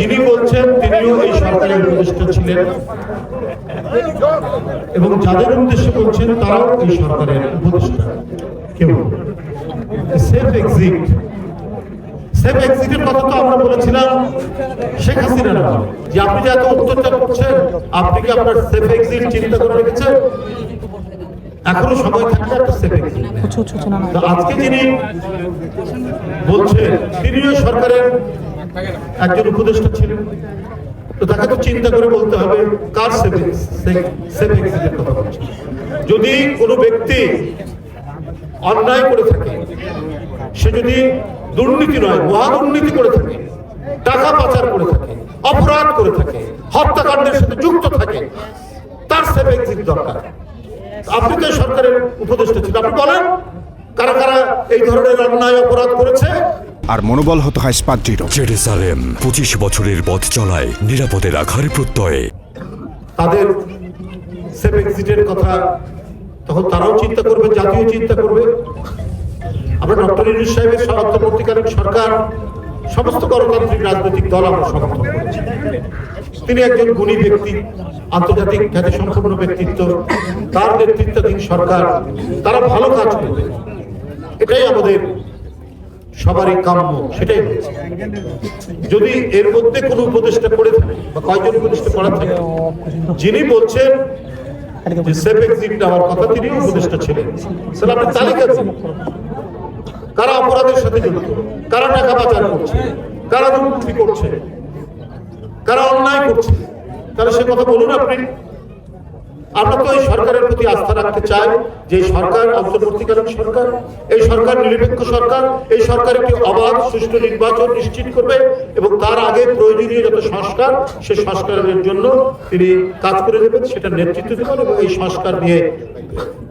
যিনি বলছেন তিনিও এই সরকারের উপদেষ্টা ছিলেন। এবং যাদের উদ্দেশ্যে বলছেন তারাও এই সরকারের উপদেষ্টা। কেউ সেফ এক্সিট সেফ এক্সিটের কথা তো আমরা বলেছিলাম শেখ হাসিনার আমলে। যে আপনি যে এত অত্যাচার করছেন আপনি কি আপনার সেফ এক্সিট চিন্তা করে রেখেছেন? এখনও সময় থাকলে একটা সেফ এক্সিট আজকে যিনি বলছেন তিনিও সরকারের একজন উপদেষ্টা ছিলেন। তো তাকে তো চিন্তা করে বলতে হবে, কার যদি কোনো ব্যক্তি অন্যায় করে থাকে, সে যদি দুর্নীতি নয় মহা দুর্নীতি করে থাকে, টাকা পাচার করে থাকে, অপরাধ করে থাকে, হত্যাকাণ্ডের সাথে যুক্ত থাকে, তার এক্সিট দরকার। আপনি তো সরকারের উপদেষ্টা ছিলেন। আপনি বলেন, কারা কারা এই ধরনের অন্যায় অপরাধ করেছে? আর মনোবল হতে হয় স্পাত জেরুসালেম পঁচিশ বছরের পথ চলায় নিরাপদে রাখার প্রত্যয়ে। তাদের সেফ এক্সিটের কথা তখন তারাও চিন্তা করবে জাতীয় চিন্তা করবে। আমরা ডক্টর ইউনুস সাহেবের অন্তর্বর্তীকালীন সরকার সমস্ত গণতান্ত্রিক রাজনৈতিক দল আমরা সমর্থন করেছি। তিনি একজন গুণী ব্যক্তি আন্তর্জাতিক খ্যাতি সম্পন্ন ব্যক্তিত্ব। তার নেতৃত্বাধীন সরকার তারা ভালো কাজ করবে। এটাই আমাদের সবারই কাম্য, সেটাই হয়েছে যদি এর মধ্যে কোনো উপদেষ্টা করে থাকে বা কয়জন উপদেষ্টা করা থাকে, যিনি বলছেন যে কথা তিনি উপদেষ্টা ছিলেন। তাহলে আপনি তালিকা কারা অপরাধের সাথে জড়িত? কারা টাকা পাচার করছে? কারা দুর্নীতি করছে? কারা অন্যায় করছে? তাহলে সে কথা বলুন আপনি। আমরা তো এই প্রতি আস্থা রাখতে চাই যে সরকার, অন্তর্বর্তীকালীন সরকার, এই সরকার নিরপেক্ষ সরকার, এই সরকার একটি অবাধ, সুষ্ঠু নির্বাচন নিশ্চিত করবে এবং তার আগে প্রয়োজনীয় যত সংস্কার সে সংস্কারের জন্য তিনি কাজ করে দেবেন সেটা নেতৃত্ব দেবেন এবং এই সংস্কার নিয়ে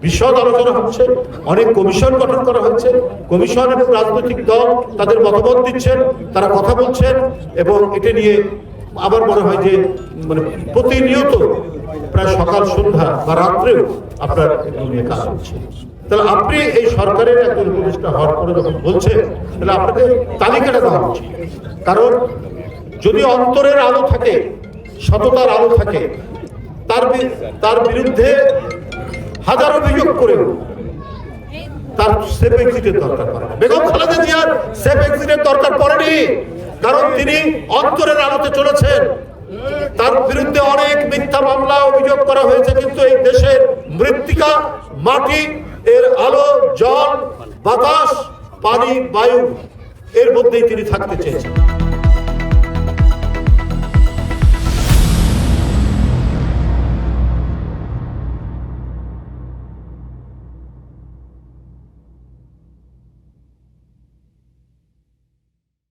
বিশদ আলোচনা হচ্ছে, অনেক কমিশন গঠন করা হচ্ছে, কমিশন এবং রাজনৈতিক দল তাদের মতামত দিচ্ছেন, তারা কথা বলছেন এবং এটা নিয়ে আবার মনে হয় যে মানে প্রতিনিয়ত প্রায় সকাল সন্ধ্যা বা রাত্রেও আপনার এগুলো কাজ হচ্ছে তাহলে আপনি এই সরকারের একজন উপদেষ্টা হওয়ার পরে যখন বলছেন, তাহলে আপনাকে তালিকাটা দেওয়া উচিত। কারণ যদি অন্তরের আলো থাকে, সততার আলো থাকে, তার তার বিরুদ্ধে হাজার অভিযোগ করেও তার সেফ এক্সিটের দরকার পড়ে বেগম খালেদা জিয়ার সেফ এক্সিটের দরকার পড়েনি। কারণ তিনি অন্তরের আলোতে চলেছেন। তার বিরুদ্ধে অনেক মিথ্যা মামলা অভিযোগ করা হয়েছে, কিন্তু এই দেশের মৃত্তিকা, মাটি, এর আলো, জল, বাতাস, পানি, বায়ু, এর মধ্যেই তিনি থাকতে চেয়েছেন।